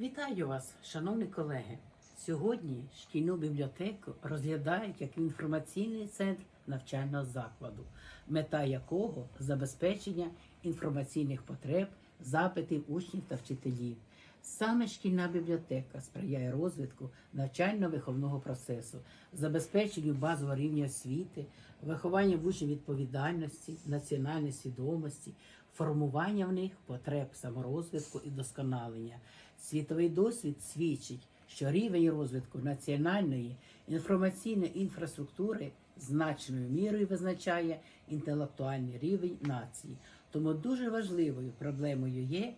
Вітаю вас, шановні колеги. Сьогодні шкільну бібліотеку розглядають як інформаційний центр навчального закладу, мета якого забезпечення інформаційних потреб, запитів учнів та вчителів. Саме шкільна бібліотека сприяє розвитку навчально-виховного процесу, забезпеченню базового рівня освіти, вихованню в учнів відповідальності, національної свідомості, формування в них потреб саморозвитку і досконалення. Світовий досвід свідчить, що рівень розвитку національної інформаційної інфраструктури значною мірою визначає інтелектуальний рівень нації. Тому дуже важливою проблемою є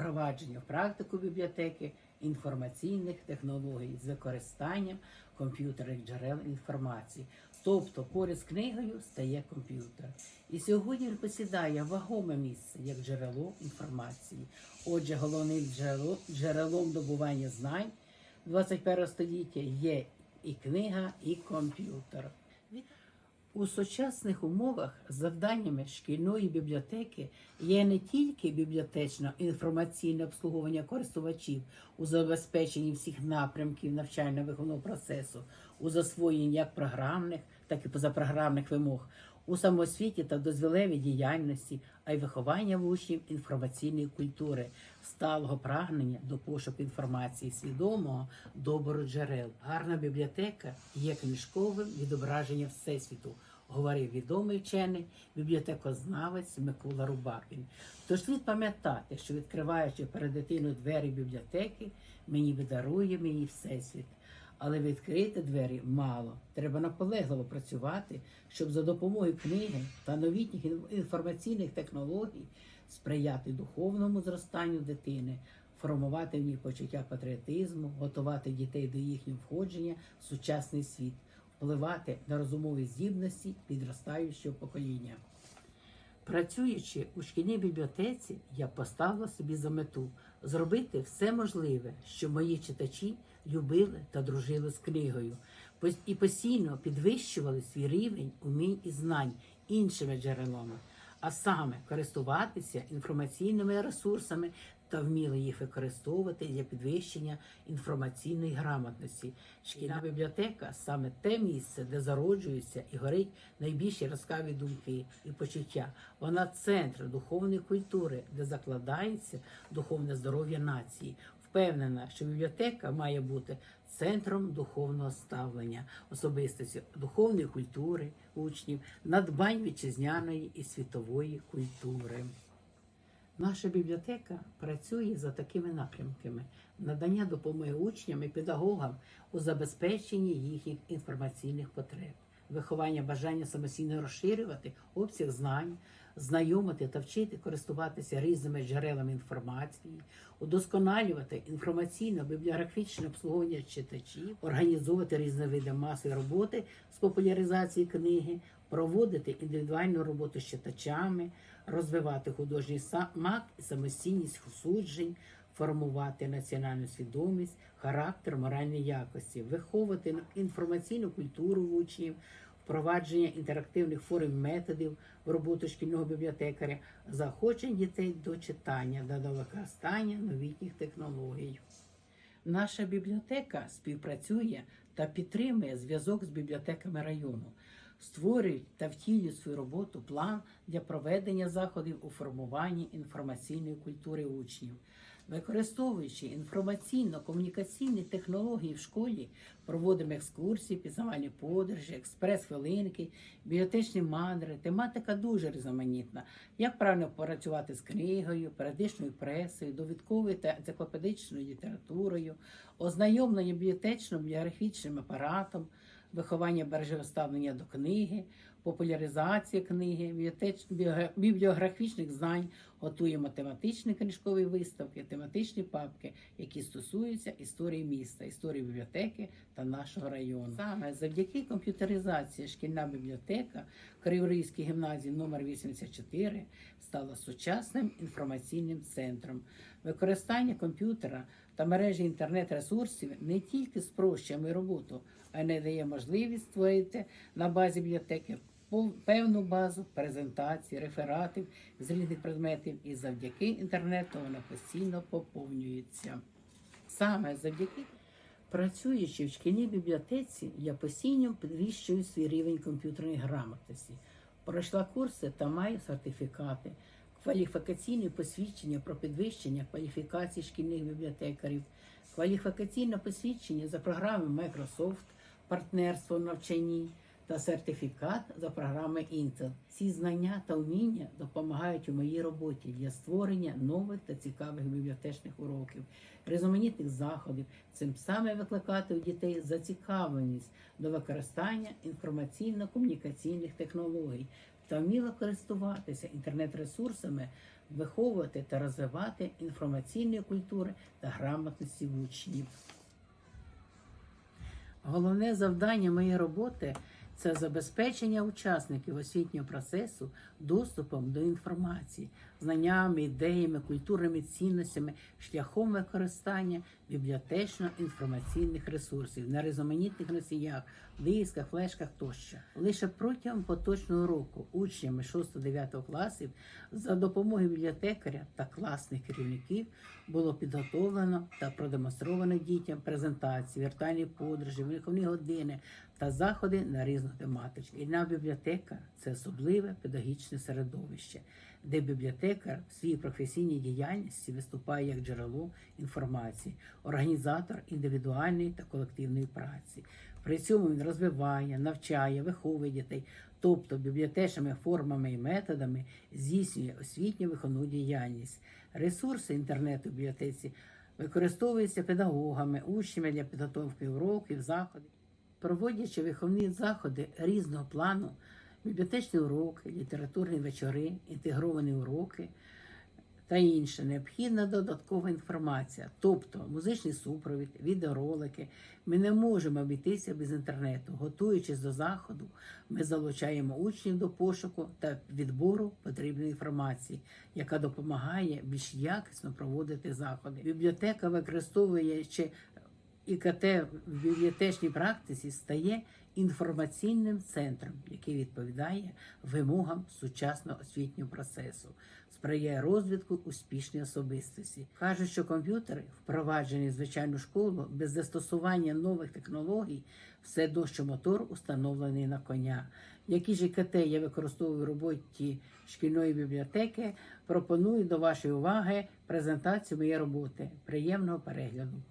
впровадження в практику бібліотеки інформаційних технологій з використанням комп'ютерних джерел інформації. Тобто поряд з книгою стає комп'ютер. І сьогодні посідає вагоме місце як джерело інформації. Отже, головним джерело, джерелом добування знань 21 століття є і книга, і комп'ютер. У сучасних умовах завданнями шкільної бібліотеки є не тільки бібліотечно-інформаційне обслуговування користувачів у забезпеченні всіх напрямків навчально-виховного процесу, у засвоєнні як програмних, так і позапрограмних вимог, у самосвіті та дозвілевій діяльності, а й виховання в учнів інформаційної культури, сталого прагнення до пошуку інформації, свідомого добору джерел. Гарна бібліотека є книжковим відображенням всесвіту, говорив відомий вчений бібліотекознавець Микола Рубакін. Тож слід пам'ятати, що відкриваючи перед дитиною двері бібліотеки, мені видарує мені всесвіт. Але відкрити двері мало. Треба наполегливо працювати, щоб за допомогою книги та новітніх інформаційних технологій сприяти духовному зростанню дитини, формувати в ній почуття патріотизму, готувати дітей до їхнього входження в сучасний світ, впливати на розумові здібності підростаючого покоління. Працюючи у шкільній бібліотеці, я поставила собі за мету зробити все можливе, щоб мої читачі любили та дружили з книгою, і постійно підвищували свій рівень умінь і знань іншими джерелами, а саме користуватися інформаційними ресурсами та вміли їх використовувати для підвищення інформаційної грамотності. Шкільна бібліотека саме те місце, де зароджуються і горить найбільш яскраві думки і почуття. Вона центр духовної культури, де закладається духовне здоров'я нації. Впевнена, що бібліотека має бути центром духовного ставлення, особистості духовної культури учнів, надбань вітчизняної і світової культури. Наша бібліотека працює за такими напрямками: надання допомоги учням і педагогам у забезпеченні їхніх інформаційних потреб, виховання бажання самостійно розширювати обсяг знань, знайомити та вчити користуватися різними джерелами інформації, удосконалювати інформаційно-бібліографічне обслуговування читачів, організовувати різні види масової роботи з популяризації книги, проводити індивідуальну роботу з читачами, розвивати художній смак і самостійність суджень, формувати національну свідомість, характер, моральні якості, виховувати інформаційну культуру в учнів, впровадження інтерактивних форм методів в роботу шкільного бібліотекаря, заохочення дітей до читання та до використання новітніх технологій. Наша бібліотека співпрацює та підтримує зв'язок з бібліотеками району, створюють та втілюють свою роботу план для проведення заходів у формуванні інформаційної культури учнів. Використовуючи інформаційно-комунікаційні технології в школі, проводимо екскурсії, пізнавальні подорожі, експрес-хвилинки, бібліотечні мандри. Тематика дуже різноманітна. Як правильно працювати з книгою, періодичною пресою, довідковою та енциклопедичною літературою, ознайомлення бібліотечно-біографічним апаратом, виховання бережливого ставлення до книги, популяризація книги, бібліографічних знань, готуємо тематичні книжкові виставки, тематичні папки, які стосуються історії міста, історії бібліотеки та нашого району. Саме завдяки комп'ютеризації шкільна бібліотека Криворізькій гімназії номер 84 стала сучасним інформаційним центром. Використання комп'ютера та мережі інтернет-ресурсів не тільки спрощує роботу, а й не дає можливість створити на базі бібліотеки певну базу презентацій, рефератів з різних предметів, і завдяки інтернету вона постійно поповнюється. Саме завдяки працюючи в шкільній бібліотеці, я постійно підвищую свій рівень комп'ютерної грамотності. Пройшла курси та маю сертифікати, кваліфікаційні посвідчення про підвищення кваліфікації шкільних бібліотекарів, кваліфікаційне посвідчення за програмою Microsoft, партнерство в навчанні та сертифікат за програми Intel. Ці знання та вміння допомагають у моїй роботі для створення нових та цікавих бібліотечних уроків, різноманітних заходів, цим саме викликати у дітей зацікавленість до використання інформаційно-комунікаційних технологій та вміло користуватися інтернет-ресурсами, виховувати та розвивати інформаційні культури та грамотності учнів. Головне завдання моєї роботи це забезпечення учасників освітнього процесу доступом до інформації, знаннями, ідеями, культурними цінностями, шляхом використання бібліотечно-інформаційних ресурсів на різноманітних носіях, дисках, флешках тощо. Лише протягом поточного року учнями 6-9 класів за допомогою бібліотекаря та класних керівників було підготовлено та продемонстровано дітям презентації, віртуальні подорожі, виховні години та заходи на різну тематику. Шкільна бібліотека це особливе педагогічне середовище, де бібліотекар в своїй професійній діяльності виступає як джерело інформації, організатор індивідуальної та колективної праці. При цьому він розвиває, навчає, виховує дітей, тобто бібліотечними формами і методами здійснює освітню виховну діяльність. Ресурси інтернету в бібліотеці використовуються педагогами, учнями для підготовки уроків, заходів. Проводячи виховні заходи різного плану, бібліотечні уроки, літературні вечори, інтегровані уроки та інше, необхідна додаткова інформація, тобто музичний супровід, відеоролики. Ми не можемо обійтися без інтернету. Готуючись до заходу, ми залучаємо учнів до пошуку та відбору потрібної інформації, яка допомагає більш якісно проводити заходи. Бібліотека використовуючи ІКТ в бібліотечній практиці стає інформаційним центром, який відповідає вимогам сучасного освітнього процесу, сприяє розвитку успішної особистості. Кажуть, що комп'ютери, впроваджені в звичайну школу без застосування нових технологій, все одно, що мотор установлений на коня. Які ж ІКТ я використовую в роботі шкільної бібліотеки, пропоную до вашої уваги презентацію моєї роботи. Приємного перегляду.